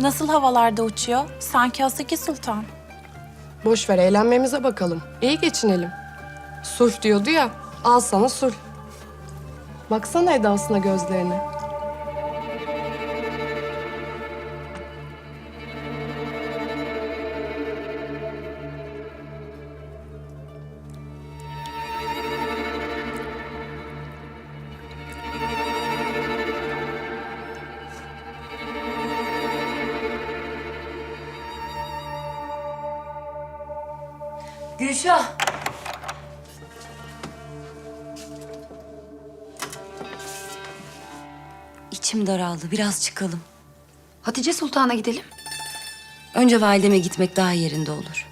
Nasıl havalarda uçuyor? Sanki Hasaki Sultan. Boş ver eğlenmemize bakalım. İyi geçinelim. Sulh diyordu ya. Al sana sulh. Baksana Eda'sına gözlerine. Gülşah. İçim daraldı. Biraz çıkalım. Hatice Sultan'a gidelim. Önce valideme gitmek daha yerinde olur.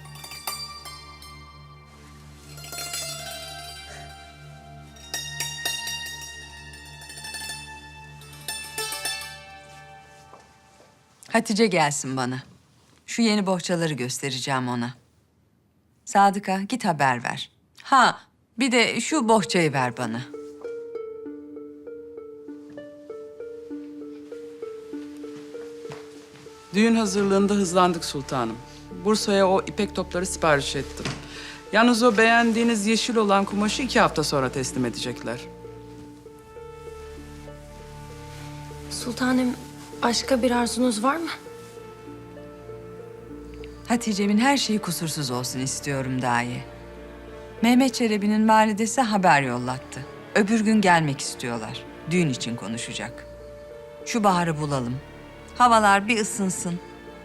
Hatice gelsin bana. Şu yeni bohçaları göstereceğim ona. Sadık'a git haber ver. Ha bir de şu bohçayı ver bana. Düğün hazırlığında hızlandık sultanım. Bursa'ya o ipek topları sipariş ettim. Yalnız o beğendiğiniz yeşil olan kumaşı iki hafta sonra teslim edecekler. Sultanım başka bir arzunuz var mı? Hatice'min her şeyi kusursuz olsun istiyorum dahi. Mehmet Çelebi'nin validesi haber yollattı. Öbür gün gelmek istiyorlar. Düğün için konuşacak. Şu baharı bulalım. Havalar bir ısınsın.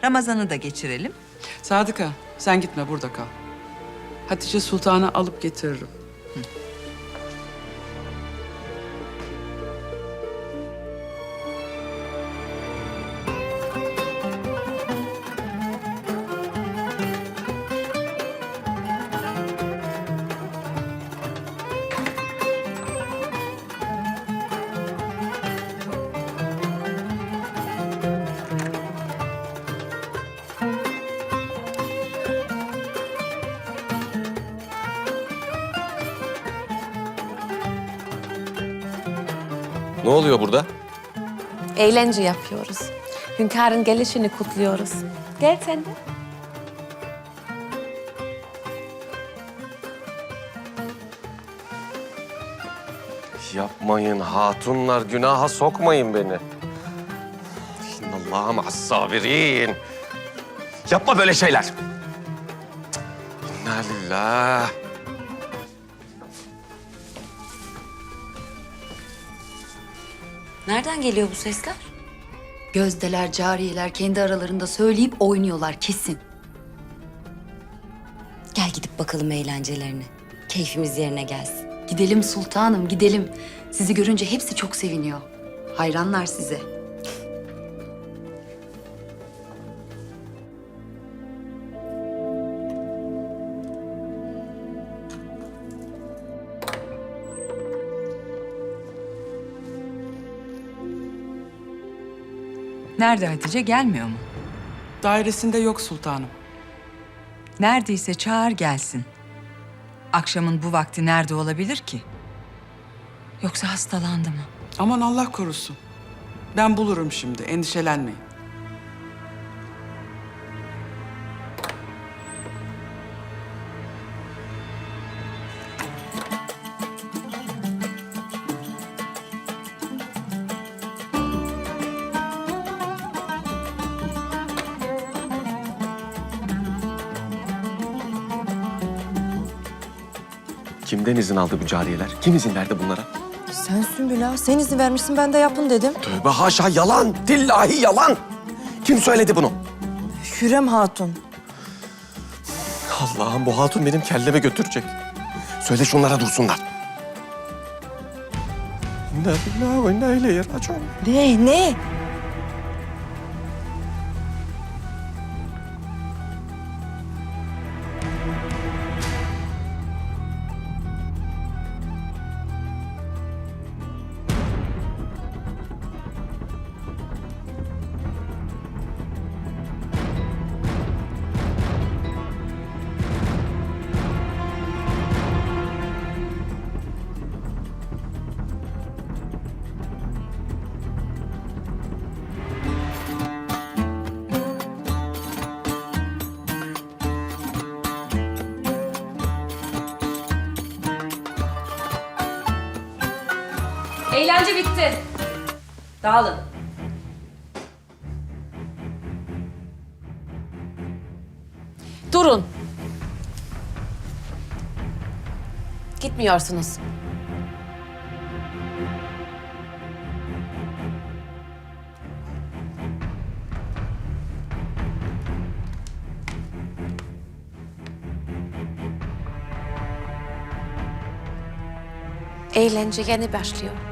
Ramazan'ı da geçirelim. Sadıka sen gitme burada kal. Hatice Sultan'ı alıp getiririm. Ne oluyor burada? Eğlence yapıyoruz. Hünkârın gelişini kutluyoruz. Gel sen de. Yapmayın hatunlar, günaha sokmayın beni. İnnallâhe ma'as-sabirin. Yapma böyle şeyler. İnna lillah. Nereden geliyor bu sesler? Gözdeler, cariyeler kendi aralarında söyleyip oynuyorlar kesin. Gel gidip bakalım eğlencelerine. Keyfimiz yerine gelsin. Gidelim sultanım, gidelim. Sizi görünce hepsi çok seviniyor. Hayranlar size. Nerede Hatice gelmiyor mu? Dairesinde yok sultanım. Neredeyse çağır gelsin. Akşamın bu vakti nerede olabilir ki? Yoksa hastalandı mı? Aman Allah korusun. Ben bulurum şimdi endişelenmeyin. Kimden izin aldı bu cariyeler? Kim izin verdi bunlara? Sen Sümbül ağa, sen izin vermişsin ben de yapın dedim. Tövbe haşa yalan. Dillahi yalan. Kim söyledi bunu? Hürrem Hatun. Allah'ım bu hatun benim kelleme götürecek. Söyle şunlara dursunlar. Ne ne ne ne ne ne ne ne Eğlence bitti. Dağılın. Durun. Gitmiyorsunuz. Eğlence yeni başlıyor.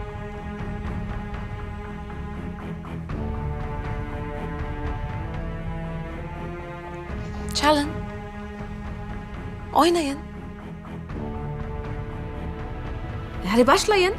Çalın. Oynayın. Hadi başlayın.